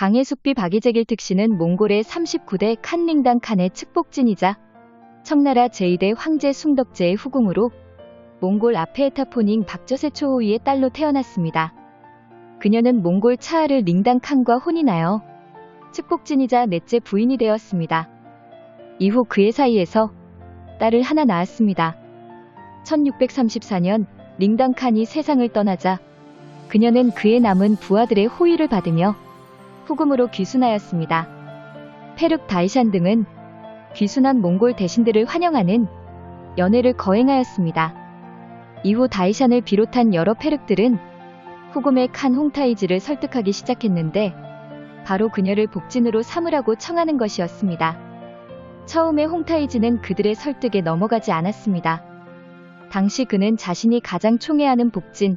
강해 숙비 박이제길 특씨는 몽골의 39대 칸링당 칸의 측복진이자 청나라 제2대 황제 숭덕제의 후궁으로 몽골 아페에타포닝 박저세 초호위의 딸로 태어났습니다. 그녀는 몽골 차하르 링당 칸과 혼인하여 측복진이자 넷째 부인이 되었습니다. 이후 그의 사이에서 딸을 하나 낳았습니다. 1634년 링당 칸이 세상을 떠나자 그녀는 그의 남은 부하들의 호의를 받으며 후금으로 귀순하였습니다. 페룩 다이샨 등은 귀순한 몽골 대신들을 환영하는 연회를 거행하였습니다. 이후 다이샨을 비롯한 여러 페룩들은 후금의 칸 홍타이지를 설득하기 시작했는데 바로 그녀를 복진으로 삼으라고 청하는 것이었습니다. 처음에 홍타이지는 그들의 설득에 넘어가지 않았습니다. 당시 그는 자신이 가장 총애하는 복진,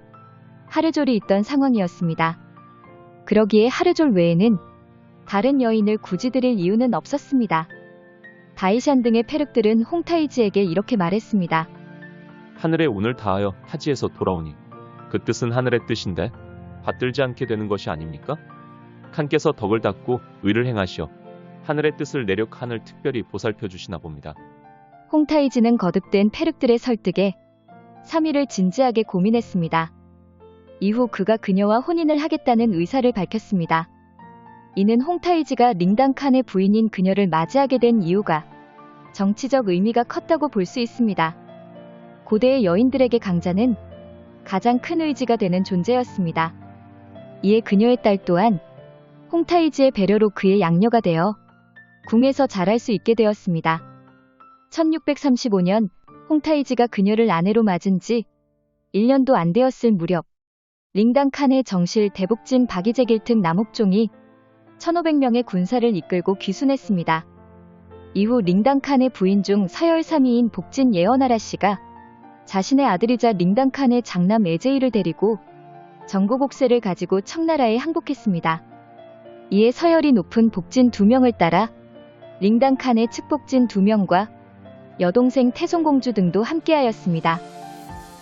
하르졸이 있던 상황이었습니다. 그러기에 하르졸 외에는 다른 여인을 굳이 들일 이유는 없었습니다. 다이샨 등의 페륵들은 홍타이지에게 이렇게 말했습니다. 하늘의 운을 다하여 타지에서 돌아오니 그 뜻은 하늘의 뜻인데 받들지 않게 되는 것이 아닙니까? 칸께서 덕을 닦고 의를 행하시어 하늘의 뜻을 내려 칸을 특별히 보살펴 주시나 봅니다. 홍타이지는 거듭된 페륵들의 설득에 3일을 진지하게 고민했습니다. 이후 그가 그녀와 혼인을 하겠다는 의사를 밝혔습니다. 이는 홍타이지가 링당 칸의 부인인 그녀를 맞이하게 된 이유가 정치적 의미가 컸다고 볼 수 있습니다. 고대의 여인들에게 강자는 가장 큰 의지가 되는 존재였습니다. 이에 그녀의 딸 또한 홍타이지의 배려로 그의 양녀가 되어 궁에서 자랄 수 있게 되었습니다. 1635년 홍타이지가 그녀를 아내로 맞은 지 1년도 안 되었을 무렵 링당 칸의 정실 대복진 박이제길특 남옥종이 1500명의 군사를 이끌고 귀순했습니다. 이후 링당 칸의 부인 중 서열 3위인 복진 예언하라 씨가 자신의 아들이자 링당 칸의 장남 에제이를 데리고 정고곡세를 가지고 청나라에 항복했습니다. 이에 서열이 높은 복진 2명을 따라 링당 칸의 측복진 2명과 여동생 태송공주 등도 함께하였습니다.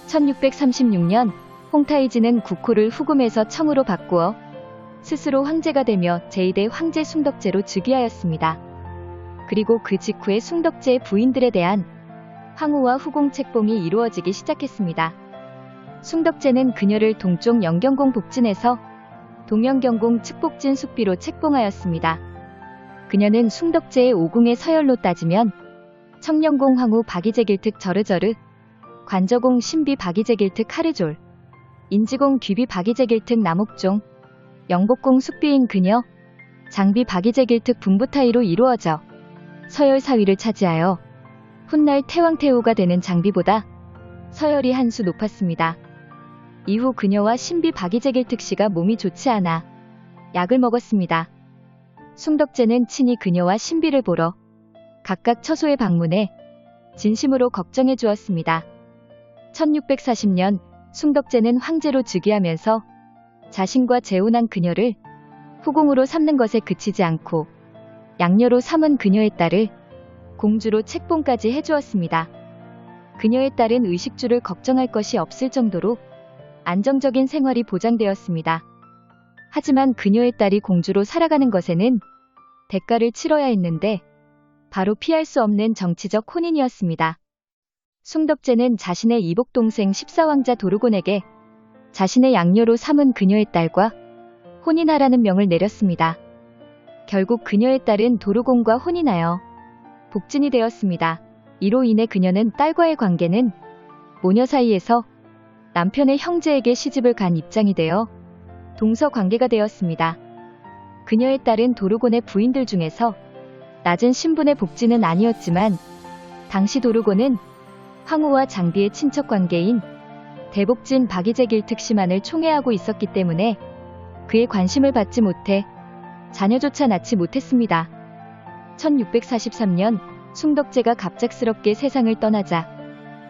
1636년 홍타이지는 국호를 후금에서 청으로 바꾸어 스스로 황제가 되며 제2대 황제 숭덕제로 즉위하였습니다. 그리고 그 직후에 숭덕제의 부인들에 대한 황후와 후궁 책봉이 이루어지기 시작했습니다. 숭덕제는 그녀를 동쪽 영경공 복진에서 동영경공 측복진 숙비로 책봉하였습니다. 그녀는 숭덕제의 오궁의 서열로 따지면 청령공 황후 박이제길특 저르저르, 관저공 신비 박이제길특 하르졸, 인지공 귀비 박이제길특 남옥종, 영복공 숙비인 그녀, 장비 박이제길특 분부타이로 이루어져 서열 4위를 차지하여 훗날 태왕태후가 되는 장비보다 서열이 한 수 높았습니다. 이후 그녀와 신비 박이제길특 씨가 몸이 좋지 않아 약을 먹었습니다. 숭덕제는 친히 그녀와 신비를 보러 각각 처소에 방문해 진심으로 걱정해 주었습니다. 1640년 숭덕제는 황제로 즉위하면서 자신과 재혼한 그녀를 후궁으로 삼는 것에 그치지 않고 양녀로 삼은 그녀의 딸을 공주로 책봉까지 해주었습니다. 그녀의 딸은 의식주를 걱정할 것이 없을 정도로 안정적인 생활이 보장되었습니다. 하지만 그녀의 딸이 공주로 살아가는 것에는 대가를 치러야 했는데 바로 피할 수 없는 정치적 혼인이었습니다. 숭덕제는 자신의 이복 동생 14왕자 도르곤에게 자신의 양녀로 삼은 그녀의 딸과 혼인하라는 명을 내렸습니다. 결국 그녀의 딸은 도르곤과 혼인하여 복진이 되었습니다. 이로 인해 그녀는 딸과의 관계는 모녀 사이에서 남편의 형제에게 시집을 간 입장이 되어 동서 관계가 되었습니다. 그녀의 딸은 도르곤의 부인들 중에서 낮은 신분의 복지는 아니었지만 당시 도르곤은 황후와 장비의 친척 관계인 대복진 박이제길 특시만을 총애하고 있었기 때문에 그의 관심을 받지 못해 자녀조차 낳지 못했습니다. 1643년 숭덕제가 갑작스럽게 세상을 떠나자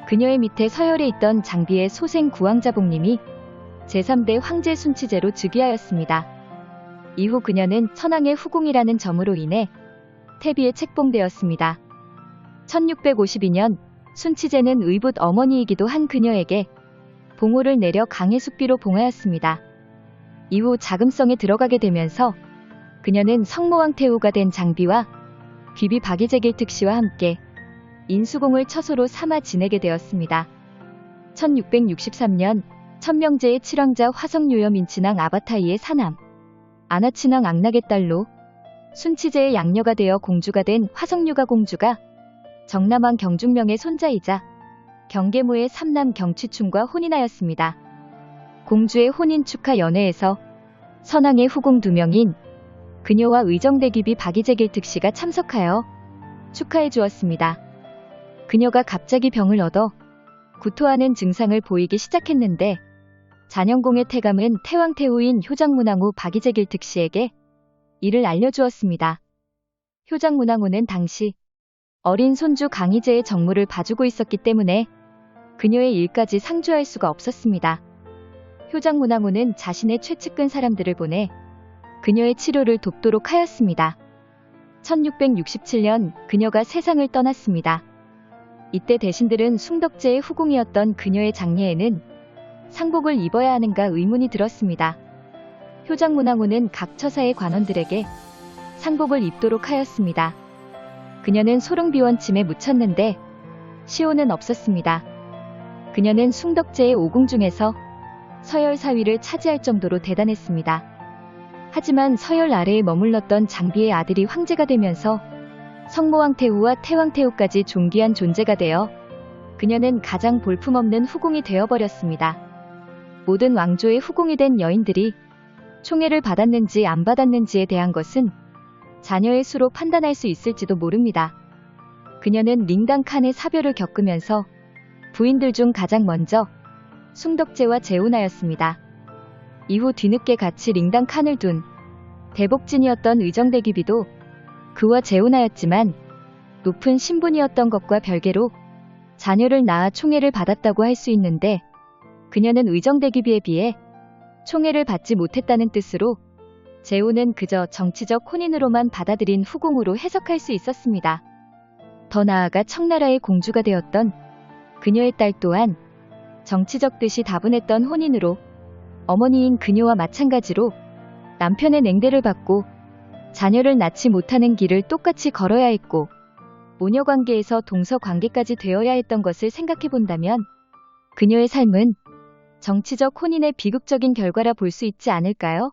그녀의 밑에 서열에 있던 장비의 소생 구왕자복님이 제3대 황제 순치제로 즉위하였습니다. 이후 그녀는 천황의 후궁이라는 점으로 인해 태비에 책봉되었습니다. 1652년 순치제는 의붓 어머니이기도 한 그녀에게 봉호를 내려 강의 숙비로 봉하였습니다. 이후 자금성에 들어가게 되면서 그녀는 성모왕 태후가 된 장비와 귀비 박이제길 특 씨와 함께 인수공을 처소로 삼아 지내게 되었습니다. 1663년 천명제의 칠왕자 화성요염 인 친왕 아바타이의 사남 아나친왕 악락의 딸로 순치제의 양녀가 되어 공주가 된 화성유가 공주가 정남왕 경중명의 손자이자 경계무의 삼남 경취충과 혼인하였습니다. 공주의 혼인 축하 연회에서 선왕의 후궁 두 명인 그녀와 의정대기비 박이제길 특씨가 참석하여 축하해 주었습니다. 그녀가 갑자기 병을 얻어 구토하는 증상을 보이기 시작했는데 잔영공의 태감은 태왕태후인 효장문왕후 박이제길 특씨에게 이를 알려주었습니다. 효장문왕후는 당시 어린 손주 강희제의 정무를 봐주고 있었기 때문에 그녀의 일까지 상주할 수가 없었습니다. 효장문왕후는 자신의 최측근 사람들을 보내 그녀의 치료를 돕도록 하였습니다. 1667년 그녀가 세상을 떠났습니다. 이때 대신들은 숭덕제의 후궁이었던 그녀의 장례에는 상복을 입어야 하는가 의문이 들었습니다. 효장문왕후는 각 처사의 관원들에게 상복을 입도록 하였습니다. 그녀는 소릉비원침에 묻혔는데 시호는 없었습니다. 그녀는 숭덕제의 오궁 중에서 서열 4위를 차지할 정도로 대단했습니다. 하지만 서열 아래에 머물렀던 장비의 아들이 황제가 되면서 성모왕 태후와 태왕 태후까지 존귀한 존재가 되어 그녀는 가장 볼품없는 후궁이 되어버렸습니다. 모든 왕조의 후궁이 된 여인들이 총애를 받았는지 안 받았는지에 대한 것은 자녀의 수로 판단할 수 있을지도 모릅니다. 그녀는 링당 칸의 사별을 겪으면서 부인들 중 가장 먼저 숭덕제와 재혼하였습니다. 이후 뒤늦게 같이 링당 칸을 둔 대복진이었던 의정대기비도 그와 재혼하였지만 높은 신분이었던 것과 별개로 자녀를 낳아 총애를 받았다고 할 수 있는데 그녀는 의정대기비에 비해 총애를 받지 못했다는 뜻으로 재혼은 그저 정치적 혼인으로만 받아들인 후궁으로 해석할 수 있었습니다. 더 나아가 청나라의 공주가 되었던 그녀의 딸 또한 정치적 뜻이 다분했던 혼인으로 어머니인 그녀와 마찬가지로 남편의 냉대를 받고 자녀를 낳지 못하는 길을 똑같이 걸어야 했고 모녀 관계에서 동서 관계까지 되어야 했던 것을 생각해 본다면 그녀의 삶은 정치적 혼인의 비극적인 결과라 볼 수 있지 않을까요?